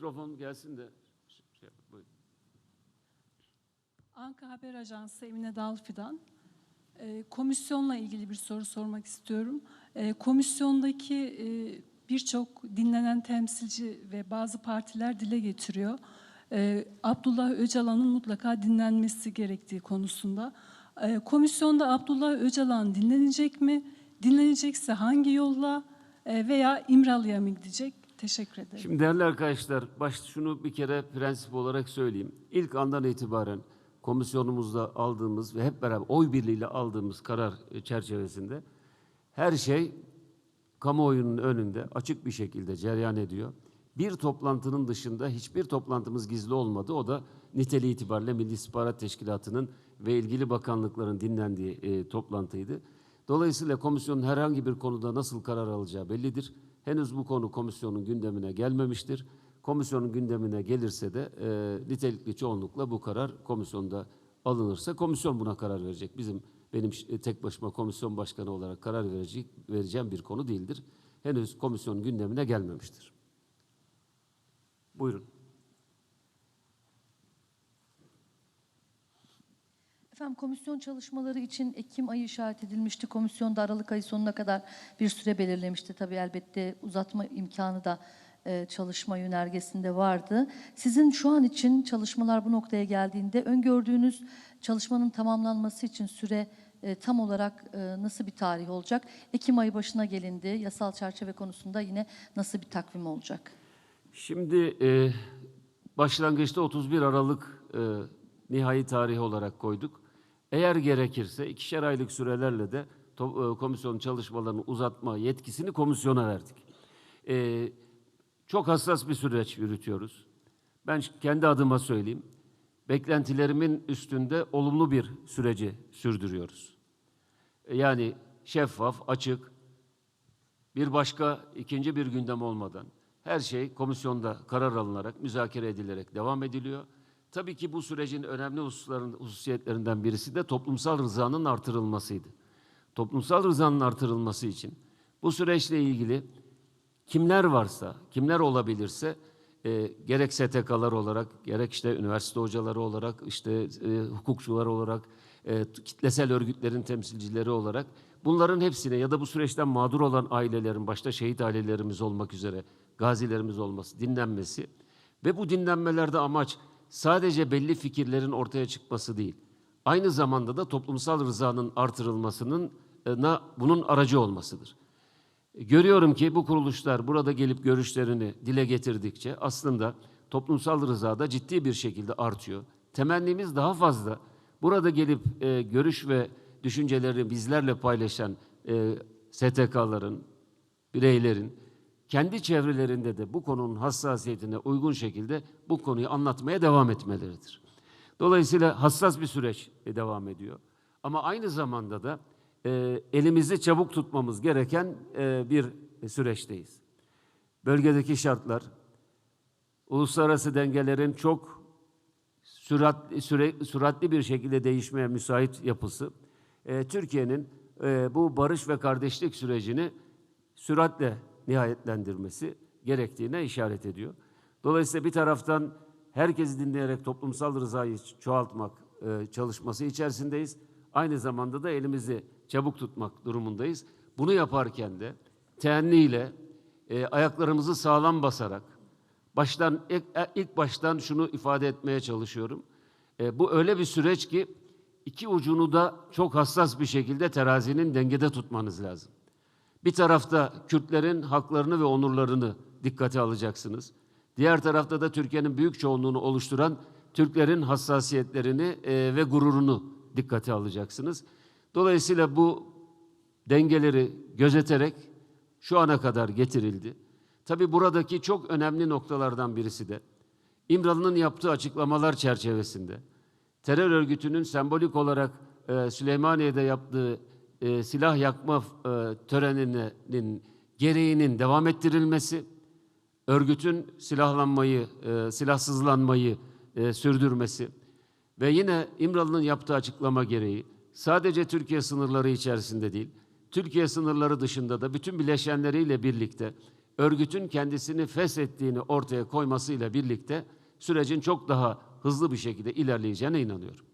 mikrofon gelsin de. Şey, buyurun. Anka Haber Ajansı Emine Dalfidan. Ee, komisyonla ilgili bir soru sormak istiyorum. Ee, komisyondaki e, birçok dinlenen temsilci ve bazı partiler dile getiriyor. Ee, Abdullah Öcalan'ın mutlaka dinlenmesi gerektiği konusunda. Komisyonda Abdullah Öcalan dinlenecek mi? Dinlenecekse hangi yolla e, veya İmralı'ya mı gidecek? Teşekkür ederim. Şimdi değerli arkadaşlar, başta şunu bir kere prensip olarak söyleyeyim. İlk andan itibaren komisyonumuzda aldığımız ve hep beraber oy birliğiyle aldığımız karar çerçevesinde her şey kamuoyunun önünde açık bir şekilde cereyan ediyor. Bir toplantının dışında hiçbir toplantımız gizli olmadı. O da niteliği itibariyle Milli İstihbarat Teşkilatı'nın ve ilgili bakanlıkların dinlendiği e, toplantıydı. Dolayısıyla komisyonun herhangi bir konuda nasıl karar alacağı bellidir. Henüz bu konu komisyonun gündemine gelmemiştir. Komisyonun gündemine gelirse de e, nitelikli çoğunlukla bu karar komisyonda alınırsa komisyon buna karar verecek. Bizim benim ş- tek başıma komisyon başkanı olarak karar verecek vereceğim bir konu değildir. Henüz komisyonun gündemine gelmemiştir. Buyurun. Efendim komisyon çalışmaları için Ekim ayı işaret edilmişti. Komisyon da Aralık ayı sonuna kadar bir süre belirlemişti. Tabii elbette uzatma imkanı da e, çalışma yönergesinde vardı. Sizin şu an için çalışmalar bu noktaya geldiğinde öngördüğünüz çalışmanın tamamlanması için süre e, tam olarak e, nasıl bir tarih olacak? Ekim ayı başına gelindi. Yasal çerçeve konusunda yine nasıl bir takvim olacak? Şimdi e, başlangıçta 31 Aralık nihai tarihi olarak koyduk. Eğer gerekirse ikişer aylık sürelerle de e, komisyonun çalışmalarını uzatma yetkisini komisyona verdik. E, çok hassas bir süreç yürütüyoruz. Ben kendi adıma söyleyeyim. Beklentilerimin üstünde olumlu bir süreci sürdürüyoruz. E, Yani şeffaf, açık, bir başka ikinci bir gündem olmadan her şey komisyonda karar alınarak, müzakere edilerek devam ediliyor. Tabii ki bu sürecin önemli hususların, hususiyetlerinden birisi de toplumsal rızanın artırılmasıydı. Toplumsal rızanın artırılması için bu süreçle ilgili kimler varsa, kimler olabilirse e, gerek STK'lar olarak, gerek işte üniversite hocaları olarak, işte e, hukukçular olarak, e, kitlesel örgütlerin temsilcileri olarak bunların hepsine ya da bu süreçten mağdur olan ailelerin, başta şehit ailelerimiz olmak üzere gazilerimiz olması, dinlenmesi ve bu dinlenmelerde amaç sadece belli fikirlerin ortaya çıkması değil, aynı zamanda da toplumsal rızanın artırılmasının e, na- bunun aracı olmasıdır. Görüyorum ki bu kuruluşlar burada gelip görüşlerini dile getirdikçe aslında toplumsal rıza da ciddi bir şekilde artıyor. Temennimiz daha fazla burada gelip e, görüş ve düşünceleri bizlerle paylaşan e, STK'ların, bireylerin kendi çevrelerinde de bu konunun hassasiyetine uygun şekilde bu konuyu anlatmaya devam etmeleridir. Dolayısıyla hassas bir süreç e, devam ediyor. Ama aynı zamanda da e, elimizi çabuk tutmamız gereken e, bir süreçteyiz. Bölgedeki şartlar, uluslararası dengelerin çok süratli, süre, süratli bir şekilde değişmeye müsait yapısı, e, Türkiye'nin e, bu barış ve kardeşlik sürecini süratle nihayetlendirmesi gerektiğine işaret ediyor. Dolayısıyla bir taraftan herkesi dinleyerek toplumsal rızayı çoğaltmak e, çalışması içerisindeyiz. Aynı zamanda da elimizi çabuk tutmak durumundayız. Bunu yaparken de teenniyle, e, ayaklarımızı sağlam basarak, baştan ilk, ilk baştan şunu ifade etmeye çalışıyorum. E, bu öyle bir süreç ki iki ucunu da çok hassas bir şekilde terazinin dengede tutmanız lazım. Bir tarafta Kürtlerin haklarını ve onurlarını dikkate alacaksınız. Diğer tarafta da Türkiye'nin büyük çoğunluğunu oluşturan Türklerin hassasiyetlerini e, ve gururunu dikkate alacaksınız. Dolayısıyla bu dengeleri gözeterek şu ana kadar getirildi. Tabi buradaki çok önemli noktalardan birisi de İmralı'nın yaptığı açıklamalar çerçevesinde terör örgütünün sembolik olarak e, Süleymaniye'de yaptığı e, silah yakma e, töreninin gereğinin devam ettirilmesi, örgütün silahlanmayı, e, silahsızlanmayı e, sürdürmesi ve yine İmralı'nın yaptığı açıklama gereği sadece Türkiye sınırları içerisinde değil, Türkiye sınırları dışında da bütün bileşenleriyle birlikte örgütün kendisini feshettiğini ortaya koymasıyla birlikte sürecin çok daha hızlı bir şekilde ilerleyeceğine inanıyorum.